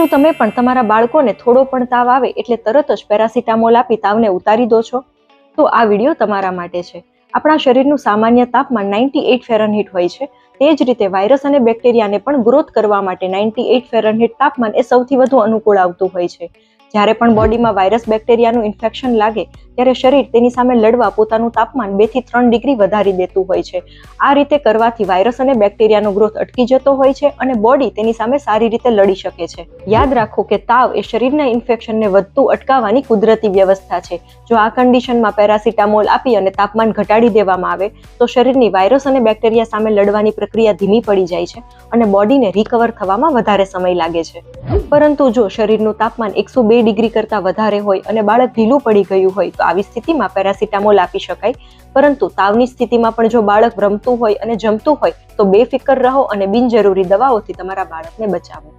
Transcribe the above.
શું તમે પણ તમારા બાળકોને થોડો પણ તાવ આવે એટલે તરત જ પેરાસિટામોલ આપી તાવને ઉતારી દો છો? તો આ વીડિયો તમારા માટે છે. આપણા શરીરનું સામાન્ય તાપમાન નાઇન્ટી એઇટ ફેરનહીટ હોય છે. તે જ રીતે વાયરસ અને બેક્ટેરિયાને પણ ગ્રોથ કરવા માટે નાઇન્ટી એઇટ ફેરનહીટ તાપમાન એ સૌથી વધુ અનુકૂળ આવતું હોય છે. જ્યારે પણ બોડીમાં વાયરસ બેક્ટેરિયાનું ઇન્ફેક્શન લાગે, ત્યારે શરીર તેની સામે લડવા પોતાનું તાપમાન બેથી ત્રણ ડિગ્રી વધારી દેતું હોય છે. આ રીતે કરવાથી વાયરસ અને બેક્ટેરિયાનો ગ્રોથ અટકી જતો હોય છે અને બોડી તેની સામે સારી રીતે લડી શકે છે. યાદ રાખો કે તાવ એ શરીરના ઇન્ફેક્શનને વધતું અટકાવવાની કુદરતી વ્યવસ્થા છે. જો આ કન્ડિશનમાં પેરાસિટામોલ આપી અને તાપમાન ઘટાડી દેવામાં આવે, તો શરીરની વાયરસ અને બેક્ટેરિયા સામે લડવાની પ્રક્રિયા ધીમી પડી જાય છે અને બોડીને રિકવર થવામાં વધારે સમય લાગે છે. પરંતુ જો શરીરનું તાપમાન એકસો બે ડિગ્રી કરતાં વધારે હોય અને બાળક ઢીલું પડી ગયું હોય તો આવી સ્થિતિમાં પેરાસિટામોલ આપી શકાય. પરંતુ તાવની સ્થિતિમાં પણ જો બાળક રમતું હોય અને જમતું હોય તો બેફિકર રહો અને બિનજરૂરી દવાઓથી તમારા બાળકને બચાવો.